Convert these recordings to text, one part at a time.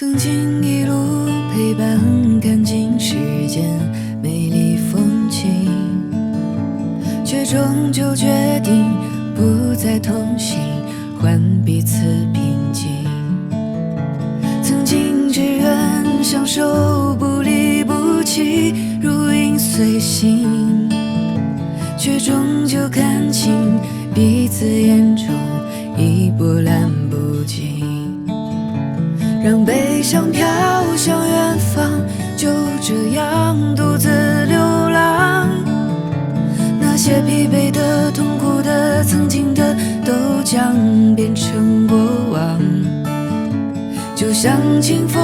曾经一路陪伴，看尽世间美丽风景，却终究决定不再同行，换彼此平静。曾经只愿相守，不离不弃，如影随形，却终究看清彼此眼中已波澜不惊。让悲伤飘向远方，就这样独自流浪。那些疲惫的、痛苦的、曾经的，都将变成过往。就像清风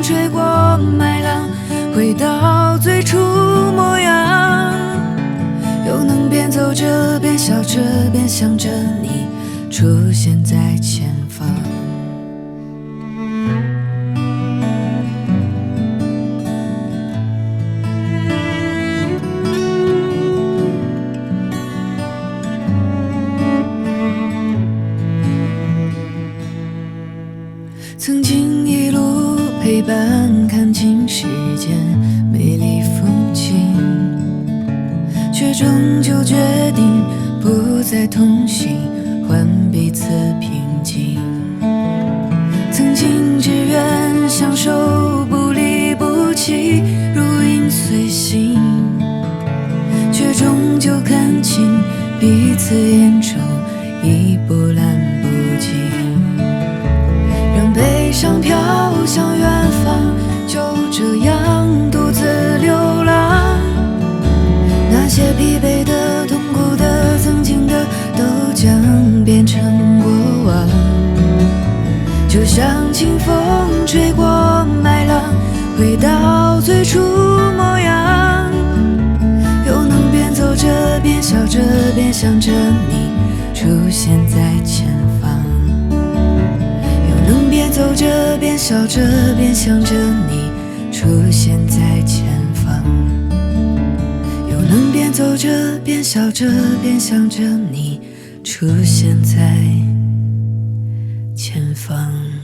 吹过麦浪，回到最初模样。又能边走着边笑着边想着你，出现在前方。曾经一路陪伴，看尽世间美丽风景，却终究决定不再同行，换彼此平静。曾经只愿相守，不离不弃，如影随形，却终究看清彼此眼中已波澜不。就像清风吹过麦浪，回到最初模样。又能边走着边笑着边想着你，出现在前方。又能边走着边笑着边想着你，出现在前方。又能边走着边笑着边想着你，出现在。前方。